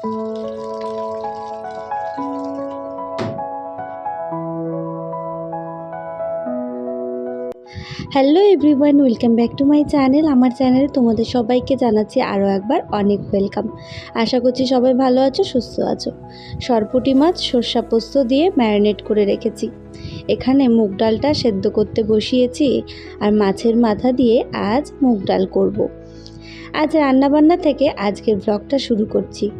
Hello everyone welcome back to my channel আমার চ্যানেলে তোমাদের সবাইকে জানাচ্ছি আরও একবার অনেক ওয়েলকাম আশা করছি সবাই ভালো আছো, সুস্থ আছো। সরপুটি মাছ, সর্ষা পোস্ত দিয়ে ম্যারিনেট করে রেখেছি। এখানে মুগ ডালটা সেদ্ধ করতে বসিয়েছি আর মাছের মাথা দিয়ে আজ মুগ ডাল করব। আজ রান্নাবান্না থেকে আজকের ব্লগটা শুরু করছি।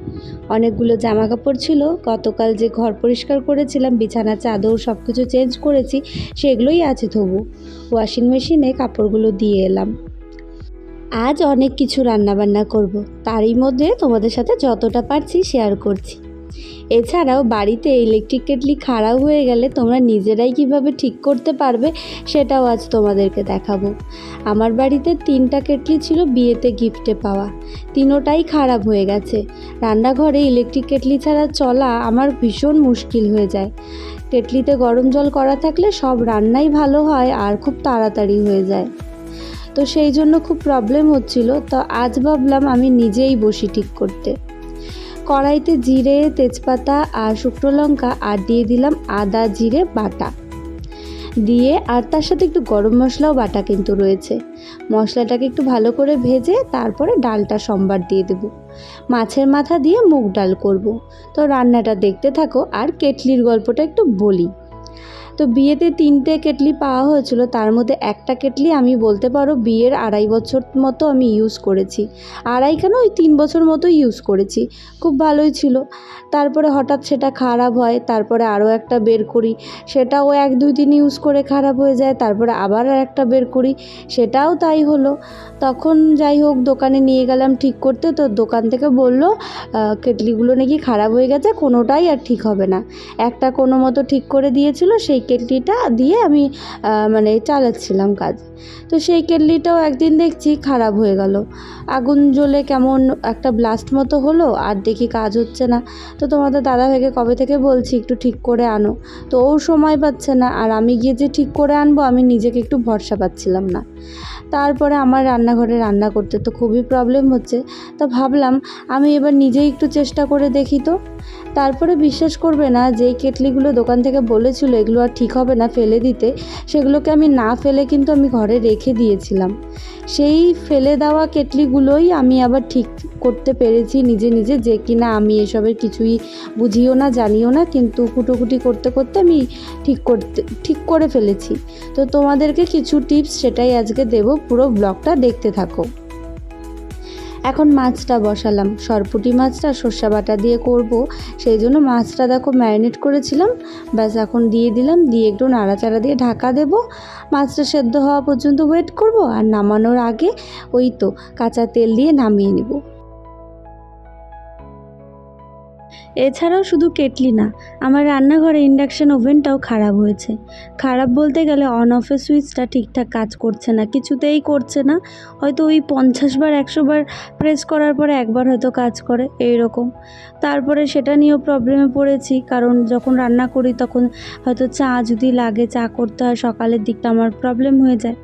অনেকগুলো জামা কাপড় ছিল, গতকাল যে ঘর পরিষ্কার করেছিলাম, বিছানা, চাদর সব কিছু চেঞ্জ করেছি, সেগুলোই আছে তবু। ওয়াশিং মেশিনে কাপড়গুলো দিয়ে এলাম। আজ অনেক কিছু রান্নাবান্না করব। তারই মধ্যে তোমাদের সাথে যতটা পারছি শেয়ার করছি। এছাড়াও বাড়িতে ইলেকট্রিক কেটলি খারাপ হয়ে গেলে তোমরা নিজেরাই কীভাবে ঠিক করতে পারবে সেটাও আজ তোমাদেরকে দেখাবো। আমার বাড়িতে তিনটা কেটলি ছিল, বিয়েতে গিফটে পাওয়া। তিনোটাই খারাপ হয়ে গেছে। রান্নাঘরে ইলেকট্রিক কেটলি ছাড়া চলা আমার ভীষণ মুশকিল হয়ে যায়। কেটলিতে গরম জল করা থাকলে সব রান্নাই ভালো হয় আর খুব তাড়াতাড়ি হয়ে যায়। তো সেই জন্য খুব প্রবলেম হচ্ছিল। তো আজ ভাবলাম আমি নিজেই বসি ঠিক করতে। কড়াইতে জিরে, তেজপাতা আর শুকনো লঙ্কা আর দিয়ে দিলাম আদা, জিরে, বাটা। দিয়ে আর তার সাথে একটু গরম মশলাও বাটা কিন্তু রয়েছে। মশলাটাকে একটু ভালো করে ভেজে তারপরে ডালটা সম্বার দিয়ে দেব। মাছের মাথা দিয়ে মুগ ডাল করব। তো রান্নাটা দেখতে থাকো আর কেটলির গল্পটা একটু বলি। তো বিয়েতে তিনটে কেটলি পাওয়া হয়েছিল, তার মধ্যে একটা কেটলি আমি বলতে পারো বিয়ের আড়াই বছর মতো আমি ইউজ করেছি। আড়াই কেন? ওই তিন বছর মতো ইউজ করেছি। খুব ভালোই ছিল। তারপরে হঠাৎ সেটা খারাপ হয়, তারপরে আরও একটা বের করি, সেটাও এক দুই দিন ইউজ করে খারাপ হয়ে যায়, তারপরে আবার একটা বের করি, সেটাও তাই হলো। তখন যাই হোক, দোকানে নিয়ে গেলাম ঠিক করতে, তো দোকান থেকে বলল কেটলিগুলো নাকি খারাপ হয়ে গেছে, কোনোটাই আর ঠিক হবে না। একটা কোনো মতো ঠিক করে দিয়েছিল, সেই কেটলিটা দিয়ে আমি মানে চালাচ্ছিলাম কাজ। তো সেই কেটলিটাও একদিন দেখছি খারাপ হয়ে গেল। আগুন জ্বলে কেমন একটা ব্লাস্ট মতো হলো, আর দেখি কাজ হচ্ছে না। তো তোমাদের দাদা ভাইকে কবে থেকে বলছি, একটু ঠিক করে আনো। তো ও সময় পাচ্ছে না, আর আমি গিয়ে যে ঠিক করে আনব, আমি নিজেকে একটু ভরসা পাচ্ছিলাম না। তারপরে আমার রান্নাঘরে রান্না করতে তো খুবই প্রবলেম হচ্ছে। তো ভাবলাম, আমি এবার নিজেই একটু চেষ্টা করে দেখি তো। তারপরে বিশ্বাস করবে না যেই কেটলিগুলো দোকান থেকে বলেছিল এগুলো আর ঠিক হবে না ফেলে দিতে, সেগুলোকে আমি না ফেলে কিন্তু আমি ঘরে রেখে দিয়েছিলাম। সেই ফেলে দেওয়া কেটলিগুলোই আমি আবার ঠিক করতে পেরেছি নিজে নিজে যে কিনা আমি এসবের কিছুই বুঝিও না, জানিও না, কিন্তু কুটোকুটি করতে করতে আমি ঠিক করতে, ঠিক করে ফেলেছি। তো তোমাদেরকে কিছু টিপস সেটাই আজকে দেব, পুরো ব্লগটা দেখতে থাকো। এখন মাছটা বসালাম। সরপুটি মাছটা সর্ষা বাটা দিয়ে করব। সেই জন্য মাছটা দেখো ম্যারিনেট করেছিলাম। ব্যাস, এখন দিয়ে দিলাম। দিয়ে একটু নাড়াচাড়া দিয়ে ঢাকা দেব। মাছটা সেদ্ধ হওয়া পর্যন্ত ওয়েট করব। আর নামানোর আগে ওই তো কাঁচা তেল দিয়ে নামিয়ে নেব। এছাড়াও শুধু কেটলি না, আমার রান্নাঘরে ইন্ডাকশান ওভেনটাও খারাপ হয়েছে। খারাপ বলতে গেলে অন অফের সুইচটা ঠিকঠাক কাজ করছে না, কিছুতেই করছে না। হয়তো ওই পঞ্চাশ বার, একশো বার প্রেস করার পরে একবার হয়তো কাজ করে এই রকম তারপরে সেটা নিয়েও প্রবলেমে পড়েছি, কারণ যখন রান্না করি তখন হয়তো চা যদি লাগে, চা করতে হয়, সকালের দিকটা আমার প্রবলেম হয়ে যায়।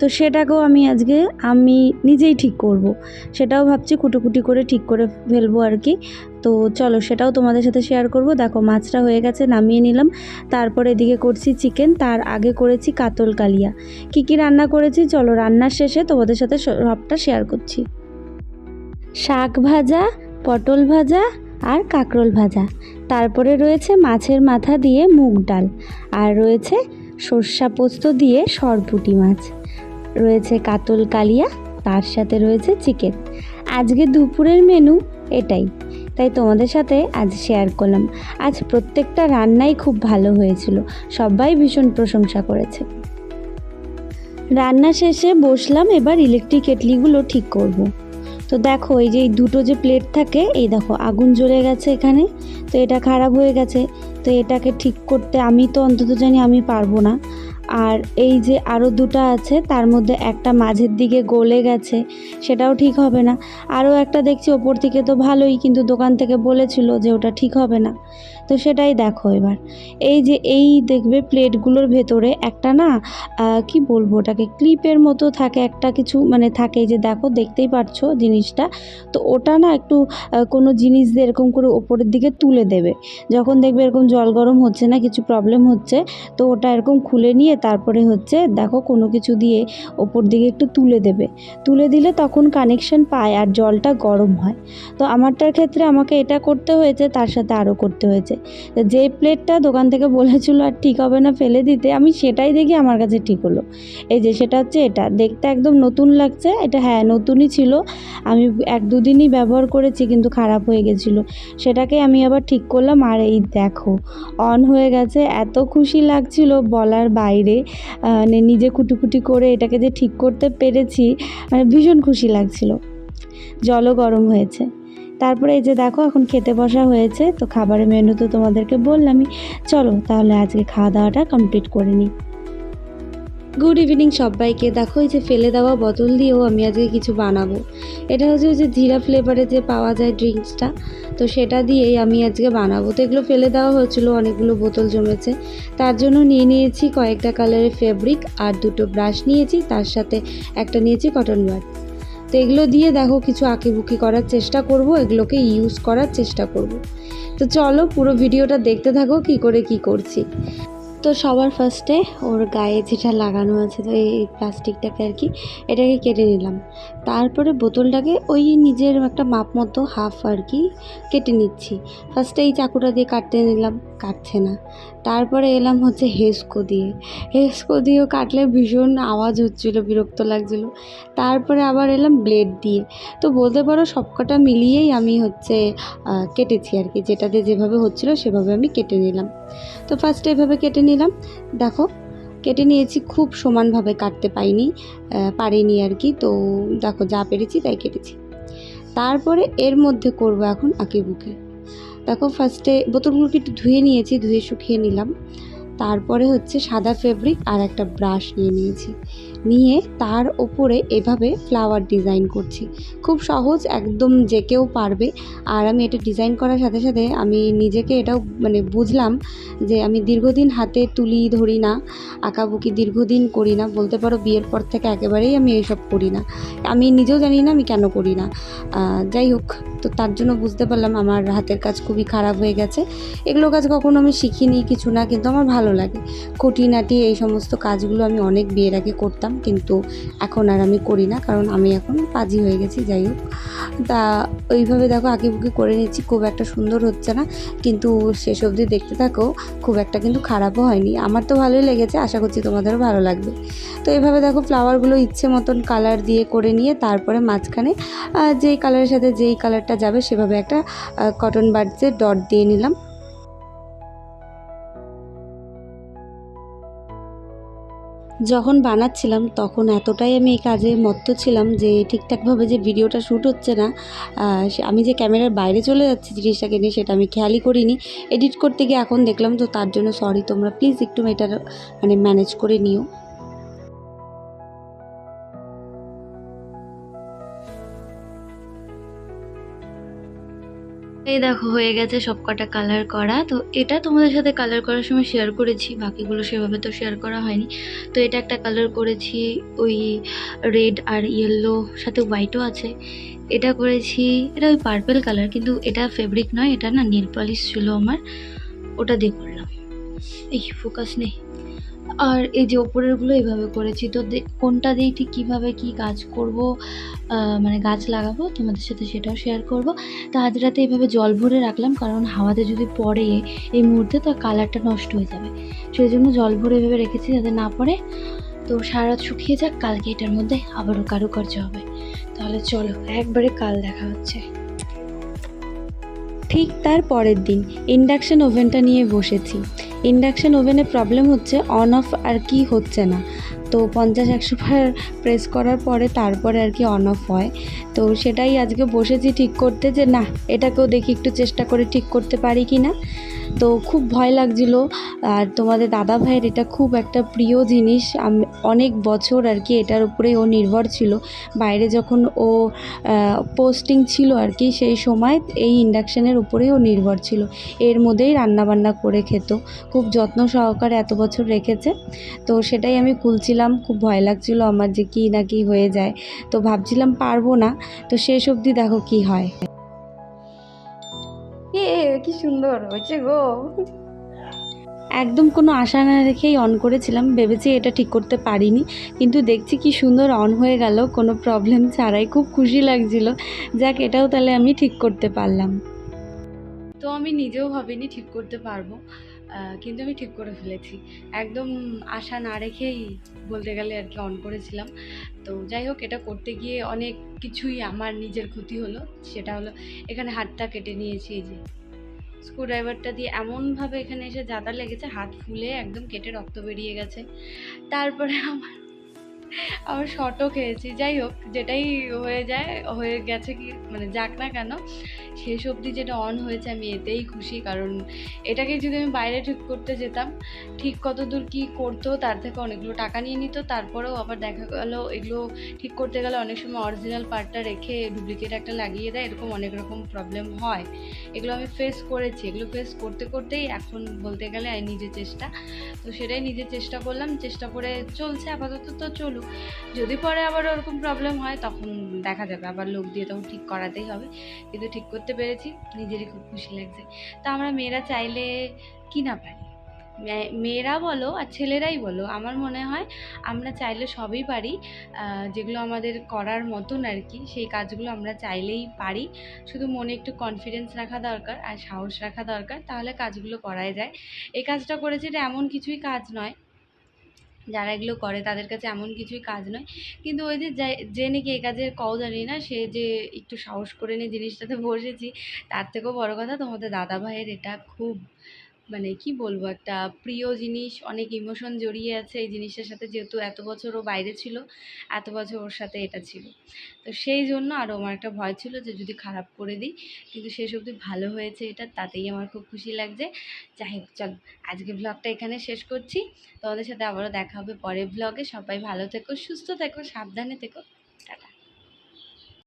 তো সেটাকেও আমি আজকে আমি নিজেই ঠিক করব। সেটাও ভাবছি কুটোকুটি করে ঠিক করে ফেলব আর কি। তো চলো সেটাও তোমাদের সাথে শেয়ার করব। দেখো মাছটা হয়ে গেছে, নামিয়ে নিলাম। তারপরে এদিকে করছি চিকেন তার আগে করেছি কাতল কালিয়া। কি কি রান্না করেছি? চলো রান্নার শেষে তোমাদের সাথে সবটা শেয়ার করছি। শাক ভাজা, পটল ভাজা আর কাঁকরোল ভাজা। তারপরে রয়েছে মাছের মাথা দিয়ে মুগ ডাল। আর রয়েছে সর্ষা পোস্ত দিয়ে সরপুটি মাছ। রয়েছে কাতল কালিয়া, তার সাথে রয়েছে চিকেন। আজকে দুপুরের মেনু এটাই। তাই তোমাদের সাথে আজ শেয়ার করলাম। আজ প্রত্যেকটা রান্নাই খুব ভালো হয়েছিল। সবাই ভীষণ প্রশংসা করেছে। রান্না শেষে বসলাম, এবার ইলেকট্রিক কেটলিগুলো ঠিক করব। তো দেখো, এই যে দুটো যে প্লেট থাকে, এই দেখো, আগুন জ্বলে গেছে এখানে। তো এটা খারাপ হয়ে গেছে। তো এটাকে ঠিক করতে আমি তো অন্তত জানি আমি পারব না। আর এই যে আরও দুটো আছে, তার মধ্যে একটা মাঝের দিকে গলে গেছে, সেটাও ঠিক হবে না। আরও একটা দেখছি ওপর থেকে তো ভালোই, কিন্তু দোকান থেকে বলেছিল যে ওটা ঠিক হবে না। তো সেটাই দেখো এবার। এই যে এই দেখবে প্লেটগুলোর ভেতরে একটা না কি বলব ওটাকে, ক্লিপের মতো থাকে একটা কিছু মানে থাকে যে দেখো, দেখতেই পারছ জিনিসটা। তো ওটা না একটু কোনো জিনিস দিয়ে এরকম করে ওপরের দিকে তুলে দেবে। যখন দেখবে এরকম জল গরম হচ্ছে না, কিছু প্রবলেম হচ্ছে, তো ওটা এরকম খুলে নিয়ে তারপরে হচ্ছে দেখো কোনো কিছু দিয়ে ওপর দিকে একটু তুলে দেবে। তুলে দিলে তখন কানেকশন পায় আর জলটা গরম হয়। তো আমারটার ক্ষেত্রে আমাকে এটা করতে হয়েছে, তার সাথে আরও করতে হয়েছে। যে প্লেটটা দোকান থেকে বলেছিল আর ঠিক হবে না ফেলে দিতে, আমি সেটাই দেখি আমার কাছে ঠিক হলো। এই যে সেটা হচ্ছে এটা, দেখতে একদম নতুন লাগছে, এটা হ্যাঁ নতুনই ছিল। আমি এক দুদিনই ব্যবহার করেছি কিন্তু খারাপ হয়ে গেছিল। সেটাকে আমি আবার ঠিক করলাম, আর এই দেখো অন হয়ে গেছে, এত খুশি লাগছিল বলার বাইরে। আহ, মানে নিজে কুটুকুটি করে এটাকে যে ঠিক করতে পেরেছি মানে ভীষণ খুশি লাগছিল। জলও গরম হয়েছে। তারপরে এই যে দেখো এখন খেতে বসা হয়েছে তো খাবারের মেনু তো তোমাদেরকে বললামই। চলো তাহলে আজকে খাওয়া দাওয়াটা কমপ্লিট করে নিই। গুড ইভিনিং সবাইকে। দেখো, এই যে ফেলে দেওয়া বোতল দিয়েও আমি আজকে কিছু বানাবো। এটা হচ্ছে ওই যে জিরা ফ্লেভারে যে পাওয়া যায় ড্রিঙ্কসটা তো সেটা দিয়েই আমি আজকে বানাবো। তো এগুলো ফেলে দেওয়া হয়েছিল, অনেকগুলো বোতল জমেছে। তার জন্য নিয়ে নিয়েছি কয়েকটা কালারের ফেব্রিক আর দুটো ব্রাশ নিয়েছি, তার সাথে একটা নিয়েছি কটন বাড তো এগুলো দিয়ে দেখো, কিছু আঁকিবুকি করার চেষ্টা করব, এগুলোকে ইউজ করার চেষ্টা করব। তো চলো পুরো ভিডিওটা দেখতে থাকো, কি করে কি করছি। তো সবার ফার্স্টে ওর গায়ে যেটা লাগানো আছে তো এই প্লাস্টিকটাকে আর কি, এটাকে কেটে নিলাম। তারপরে বোতলটাকে ওই নিজের একটা মাপ মতো হাফ আর কি কেটে নিচ্ছি। ফার্স্টে এই চাকুটা দিয়ে কাটতে নিলাম, কাটছে না। তারপরে এলাম হচ্ছে হেসকো দিয়ে। হেসকো দিয়েও কাটলে ভীষণ আওয়াজ হচ্ছিল, বিরক্ত লাগছিল। তারপরে আবার এলাম ব্লেড দিয়ে। তো বলতে পারো সবকটা মিলিয়েই আমি হচ্ছে কেটেছি আর কি। যেটাতে যেভাবে হচ্ছিল সেভাবে আমি কেটে নিলাম। তো ফার্স্টে এভাবে কেটে নিলাম। দেখো কেটে নিয়েছি, খুব সমানভাবে কাটতে পাইনি পারিনি আর কি। তো দেখো, যা পেরেছি তাই কেটেছি। তারপরে এর মধ্যে করব এখন আঁকি বুকে দেখো ফার্স্টে বোতলগুলোকে একটু ধুয়ে নিয়েছি, ধুয়ে শুকিয়ে নিলাম। তারপরে হচ্ছে সাদা ফেব্রিক আর একটা ব্রাশ নিয়ে নিয়েছি। নিয়ে তার ওপরে এভাবে ফ্লাওয়ার ডিজাইন করছি। খুব সহজ, একদম যে কেউ পারবে। আর আমি এটা ডিজাইন করার সাথে সাথে আমি নিজেকে এটাও মানে বুঝলাম যে আমি দীর্ঘদিন হাতে তুলি ধরি না, আঁকাবুকি দীর্ঘদিন করি না, বলতে পারো বিয়ের পর থেকে একেবারেই আমি এইসব করি না। আমি নিজেও জানি না আমি কেন করি না। যাই হোক, তো তার জন্য বুঝতে পারলাম আমার হাতের কাজ খুবই খারাপ হয়ে গেছে। এগুলো কাজ কখনো আমি শিখিনি, কিছু না, কিন্তু আমার ভালো লাগে। খুঁটিনাটি এই সমস্ত কাজগুলো আমি অনেক বিয়ের আগে করতাম। কিন্তু এখন আর আমি করি না, কারণ আমি এখন পাজি হয়ে গেছি, যাই হোক। তা ওইভাবে দেখো আঁকিবুকি করে নিচ্ছি, খুব একটা সুন্দর হচ্ছে না। কিন্তু শেষ অবধি দেখতে থাকো, খুব একটা কিন্তু খারাপও হয়নি। আমার তো ভালোই লেগেছে, আশা করছি তোমাদেরও ভালো লাগবে। তো এইভাবে দেখো ফ্লাওয়ারগুলো ইচ্ছে মতন কালার দিয়ে করে নিয়ে তারপরে মাঝখানে যেই কালারের সাথে যেই কালারটা যাবে সেভাবে একটা কটন বাডসের ডট দিয়ে নিলাম। যখন বানাচ্ছিলাম, তখন এতটাই আমি এই কাজে মত্ত ছিলাম যে ঠিকঠাকভাবে যে ভিডিওটা শ্যুট হচ্ছে না আমি যে ক্যামেরার বাইরে চলে যাচ্ছি জিনিসটাকে নিয়ে সেটা আমি খেয়ালই করিনি। এডিট করতে গিয়ে এখন দেখলাম তো তার জন্য সরি তোমরা প্লিজ একটু এটার মানে ম্যানেজ করে নিও। এই দেখো, হয়ে গেছে সব কটা কালার করা। তো এটা তোমাদের সাথে কালার করার সময় শেয়ার করেছি, বাকিগুলো সেভাবে তো শেয়ার করা হয়নি। তো এটা একটা কালার করেছি, ওই রেড আর ইয়েলো সাথে হোয়াইটও আছে। এটা করেছি, এটা ওই পার্পেল কালার কিন্তু এটা ফেব্রিক নয়, এটা না নীল পলিশ ছিল আমার। ওটা দিয়ে করলাম। এই ফোকাস নেই। আর এই যে ওপরেরগুলো এইভাবে করেছি, তো কোনটা দিয়ে ঠিক কীভাবে কী গাছ করব মানে গাছ লাগাবো, তোমাদের সাথে সেটাও শেয়ার করব। তো আজ রাতে এইভাবে জল ভরে রাখলাম, কারণ হাওয়াতে যদি পড়ে এই মুহূর্তে তো কালারটা নষ্ট হয়ে যাবে। সেই জন্য জল ভরে এভাবে রেখেছি যাতে না পড়ে। তো সারা রাত শুকিয়ে যাক, কালকে এটার মধ্যে আবারও কারুকার্য হবে। তাহলে চলো, একবারে কাল দেখা হচ্ছে। ঠিক তার পরের দিন ইন্ডাকশন ওভেনটা নিয়ে বসেছি। ইন্ডাকশন ওভেনে প্রবলেম হচ্ছে অন অফ আর কি হচ্ছে না। তো পঞ্চাশ, একশো বার প্রেস করার পরে তারপরে আর কি অন অফ হয়। তো সেটাই আজকে বসেছি ঠিক করতে যে, না, এটাকেও দেখি, একটু চেষ্টা করে ঠিক করতে পারি কি না? তো খুব ভয় লাগছিল। আর তোমাদের দাদা ভাইয়ের এটা খুব একটা প্রিয় জিনিস। অনেক বছর আর কি এটার উপরেই ও নির্ভর ছিল। বাইরে যখন ও পোস্টিং ছিল আর কি সেই সময় এই ইন্ডাকশানের উপরেই ও নির্ভর ছিল। এর মধ্যেই রান্নাবান্না করে খেত। খুব যত্ন সহকারে এত বছর রেখেছে। তো সেটাই আমি খুলছিলাম। খুব ভয় লাগছিল আমার যে কী না কী হয়ে যায়। তো ভাবছিলাম পারব না। তো শেষ অবধি দেখো কি হয়। কি সুন্দর হয়েছে গো। একদম কোনো আশা না রেখেই অন করেছিলাম, ভেবেছি এটা ঠিক করতে পারিনি, কিন্তু দেখছি কি সুন্দর অন হয়ে গেল, কোনো প্রবলেম ছাড়াই খুব খুশি লাগছিল। যাক, এটাও তাহলে আমি ঠিক করতে পারলাম। তো আমি নিজেও ভাবিনি ঠিক করতে পারব কিন্তু আমি ঠিক করে ফেলেছি। একদম আশা না রেখেই বলতে গেলে আর কি অন করেছিলাম। তো যাই হোক, এটা করতে গিয়ে অনেক কিছুই আমার নিজের ক্ষতি হলো, সেটা হলো এখানে হাতটা কেটে নিয়েছি এই যে। স্ক্রুড্রাইভারটা দিয়ে এমনভাবে এখানে এসে যাতা লেগেছে, হাত ফুলে একদম কেটে রক্ত বেরিয়ে গেছে। তারপরে আমার আমার শটও খেয়েছি। যাই হোক যেটাই হয়ে যায়, হয়ে গেছে কি মানে যাক না কেন, শেষ অবধি যেটা অন হয়েছে আমি এতেই খুশি। কারণ এটাকে যদি আমি বাইরে ঠিক করতে যেতাম, ঠিক কত দূর কী করতো, তার থেকে অনেকগুলো টাকা নিয়ে নিত, তারপরেও আবার দেখা গেল, এগুলো ঠিক করতে গেলে অনেক সময় অরিজিনাল পার্টটা রেখে ডুপ্লিকেট একটা লাগিয়ে দেয়, এরকম অনেক রকম প্রবলেম হয়। এগুলো আমি ফেস করেছি। এগুলো ফেস করতে করতেই এখন বলতে গেলে নিজের চেষ্টা। তো সেটাই নিজের চেষ্টা করলাম। চেষ্টা করে চলছে, আপাতত তো চলুক যদি পরে আবার ওরকম প্রবলেম হয়, তখন দেখা যাবে। আবার লোক দিয়ে তখন ঠিক করাতেই হবে। কিন্তু ঠিক করতে পেরেছি, নিজেরই খুব খুশি লাগছে। তা আমরা মেয়েরা চাইলে কি না পারি? মেয়েরা বলো আর ছেলেরাই বলো। আমার মনে হয় আমরা চাইলে সবই পারি। যেগুলো আমাদের করার মতন আর কি, সেই কাজগুলো আমরা চাইলেই পারি। শুধু মনে একটু কনফিডেন্স রাখা দরকার আর সাহস রাখা দরকার, তাহলে কাজগুলো করাই যায়। এই কাজটা করেছি এটা এমন কিছুই কাজ নয়। যারা এগুলো করে তাদের কাছে এমন কিছুই কাজ নয়। কিন্তু ওই যে যে নাকি এই কাজের কও জানি না, সে যে একটু সাহস করে নিয়ে জিনিসটাতে বসেছি, তার থেকেও বড় কথা তোমাদের দাদা ভাইয়ের এটা খুব মানে কি বলব, একটা প্রিয় জিনিস, অনেক ইমোশন জড়িয়ে আছে এই জিনিসটার সাথে যেহেতু এত বছর ও বাইরে ছিল, এত বছর ওর সাথে এটা ছিল। তো সেই জন্য আরও আমার একটা ভয় ছিল যে যদি খারাপ করে দিই, কিন্তু শেষ অবধি ভালো হয়েছে এটা, তাতেই আমার খুব খুশি লাগছে। যাই হোক, চল, আজকে ব্লগটা এখানে শেষ করছি। তোমাদের সাথে আবারও দেখা হবে পরের ব্লগে সবাই ভালো থেকো, সুস্থ থেকো, সাবধানে থেকো। টাটা।